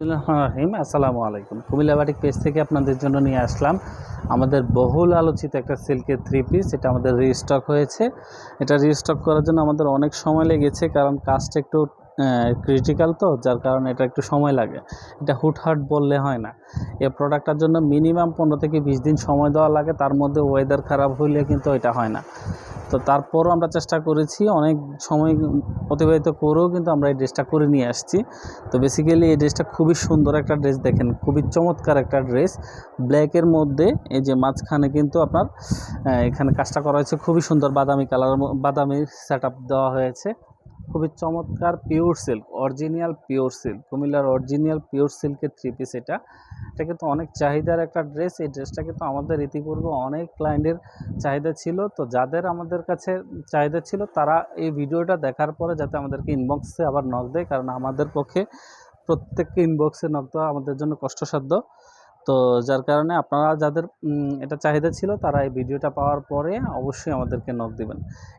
রহিম আসসালামু আলাইকুম। Comilla batik page থেকে আপনাদের জন্য নিয়ে আসলাম আমাদের বহুল আলোচিত একটা সিল্কের থ্রি পিস এটা আমাদের রিস্টক হয়েছে। এটা রিস্টক করার জন্য আমাদের অনেক সময় লেগেছে কারণ কাজটা একটু ক্রিটিক্যাল তো, যার কারণে এটা একটু সময় লাগে। এটা হুটহাট বললে হয় না। এই প্রোডাক্টটার জন্য মিনিমাম পনেরো থেকে বিশ দিন সময় দেওয়া লাগে, তার মধ্যে ওয়েদার খারাপ হইলে কিন্তু এটা হয় না। তো তারপরও আমরা চেষ্টা করেছি, অনেক সময় অতিবাহিত করেও কিন্তু আমরা এই ড্রেসটা করে নিয়ে আসছি। তো বেসিক্যালি এই ড্রেসটা খুবই সুন্দর একটা ড্রেস দেখেন, খুবই চমৎকার একটা ড্রেস। ব্ল্যাকের মধ্যে এই যে মাঝখানে কিন্তু আপনার এখানে কাজটা করা হয়েছে, খুবই সুন্দর বাদামি কালার বাদামি সেট দেওয়া হয়েছে। খুবই চমৎকার pure silk original pure silk কুমিল্লার অরিজিনাল পিওর সিল্কের থ্রি পিস এটা। এটা কিন্তু অনেক চাহিদার একটা ড্রেস এই ড্রেসটা কিন্তু আমাদের ইতিপূর্বে অনেক ক্লায়েন্টের চাহিদা ছিল। তো যাদের আমাদের কাছে চাহিদা ছিল, তারা এই ভিডিওটা দেখার পরে যাতে আমাদেরকে ইনবক্সে আবার নক দেয়, কারণ আমাদের পক্ষে প্রত্যেককে ইনবক্সে নক দেওয়া আমাদের জন্য কষ্টসাধ্য। তো যার কারণে আপনারা যাদের এটা চাহিদা ছিল তারা এই ভিডিওটা পাওয়ার পরে অবশ্যই আমাদেরকে নক দিবেন।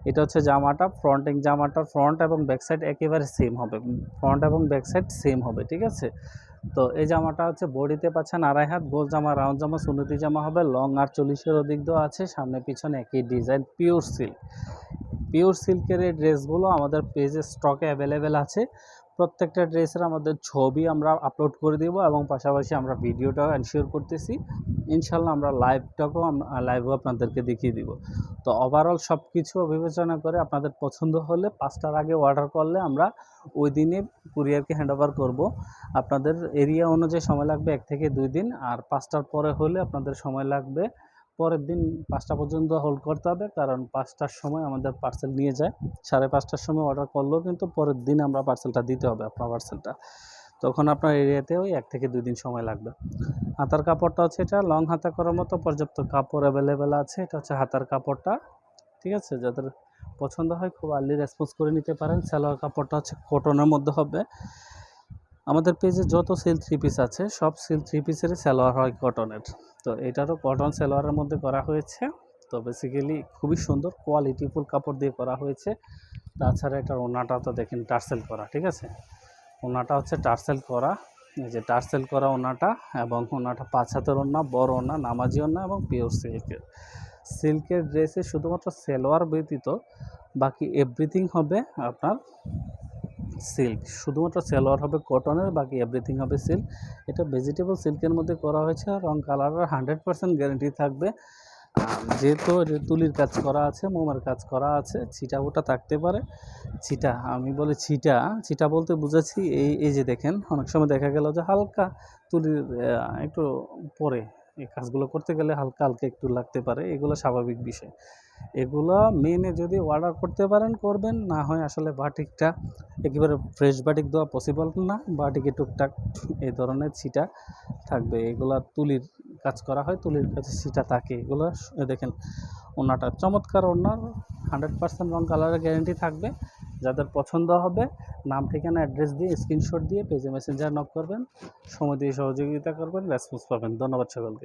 এটা হচ্ছে জামাটা ফ্রন্টিং জামাটা ফ্রন্ট এবং ব্যাক সাইড একেবারে সেম হবে। ফ্রন্ট এবং ব্যাক সাইড সেম হবে, ঠিক আছে? তো এই জামাটা হচ্ছে বডিতে পাচ্ছেন আড়াই হাত, গোল জামা, রাউন্ড জামা, সুন্নতি জামা হবে লং আর চল্লিশের অধিক দেওয়া আছে, সামনে পিছনে একই ডিজাইন পিওর সিল্ক পিওর সিল্কের এই ড্রেসগুলো আমাদের পেজে স্টকে অ্যাভেলেবেল আছে। প্রত্যেকটা ড্রেসের আমাদের ছবি আমরা আপলোড করে দেবো এবং পাশাপাশি আমরা ভিডিওটাও এনশিওর করতেছি। ইনশাল্লাহ আমরা লাইভটাকেও লাইভও আপনাদেরকে দেখিয়ে দিব। তো ওভারঅল সব কিছু বিবেচনা করে আপনাদের পছন্দ হলে পাঁচটার আগে অর্ডার করলে আমরা ওই দিনে কুরিয়ারকে হ্যান্ড ওভার করব। আপনাদের এরিয়া অনুযায়ী সময় লাগবে এক থেকে দুই দিন আর পাঁচটার পরে হলে আপনাদের সময় লাগবে পরের দিন পাঁচটা পর্যন্ত হোল্ড করতে হবে, কারণ পাঁচটার সময় আমাদের পার্সেল নিয়ে যায়। সাড়ে পাঁচটার সময় অর্ডার করলেও কিন্তু পরের দিন আমরা পার্সেলটা দিতে হবে আপনার পার্সেলটা তখন আপনার এরিয়াতে ওই এক থেকে দুই দিন সময় লাগবে। হাতার কাপড়টা হচ্ছে এটা লং হাতা করার মতো পর্যাপ্ত কাপড় অ্যাভেলেবেল আছে। এটা হচ্ছে হাতার কাপড়টা, ঠিক আছে? যাদের পছন্দ হয় খুব আর্লি রেসপন্স করে নিতে পারেন। সালোয়ার কাপড়টা হচ্ছে কটনের মধ্যে হবে। আমাদের পেজে যত সিল থ্রি পিস আছে, সব সিল থ্রি পিসেরই সালোয়ার হয় কটনের তো এটারও কটন সালোয়ারের মধ্যে করা হয়েছে। তো বেসিক্যালি খুবই সুন্দর কোয়ালিটিফুল কাপড় দিয়ে করা হয়েছে। তাছাড়া এটার ওনাটা তো দেখেন টার্সেল করা, ঠিক আছে? ওনাটা হচ্ছে টার্সেল করা। এই যে টার্সেল করা ওনাটা এবং ওনাটা পাঁচ হাতের ওনা বড় ওনা নামাজি ওনা এবং পিওর সিল্কের সিল্কের ড্রেসে শুধুমাত্র সেলোয়ার ব্যতীত বাকি এভরিথিং হবে আপনার সিল্ক। শুধুমাত্র সেলোয়ার হবে কটনের, বাকি এভরিথিং হবে সিল্ক। এটা ভেজিটেবল সিল্কের মধ্যে করা হয়েছে রং কালারের হান্ড্রেড পার্সেন্ট গ্যারেন্টি থাকবে। যেহেতু তুলির কাজ করা আছে, মোমের কাজ করা আছে, ছিটা ওটা থাকতে পারে। ছিটা, আমি বলি ছিটা। ছিটা বলতে বুঝাচ্ছি এই এই যে দেখেন, অনেক সময় দেখা গেল যে হালকা তুলির একটু পরে এই কাজগুলো করতে গেলে হালকা হালকা একটু লাগতে পারে, এগুলো স্বাভাবিক বিষয়। এগুলো মেনে যদি অর্ডার করতে পারেন, করবেন, না হয় আসলে বাটিকটা একেবারে ফ্রেশ বাটিক দেওয়া পসিবল না, বাটিকে টুকটাক এই ধরনের ছিটা থাকবে, এগুলা তুলির কাজ করা হয়, তুলির কাছে ছিটা থাকে, এগুলো দেখেন ওনাটা চমৎকার ওনার হান্ড্রেড পার্সেন্ট রং কালারের গ্যারেন্টি থাকবে, যাদের পছন্দ হবে, নাম, ঠিকানা অ্যাড্রেস দিয়ে স্ক্রিনশট দিয়ে পেজে মেসেঞ্জার নক করবেন, সময় দিয়ে সহযোগিতা করবেন রেসপন্স পাবেন। ধন্যবাদ সকলকে।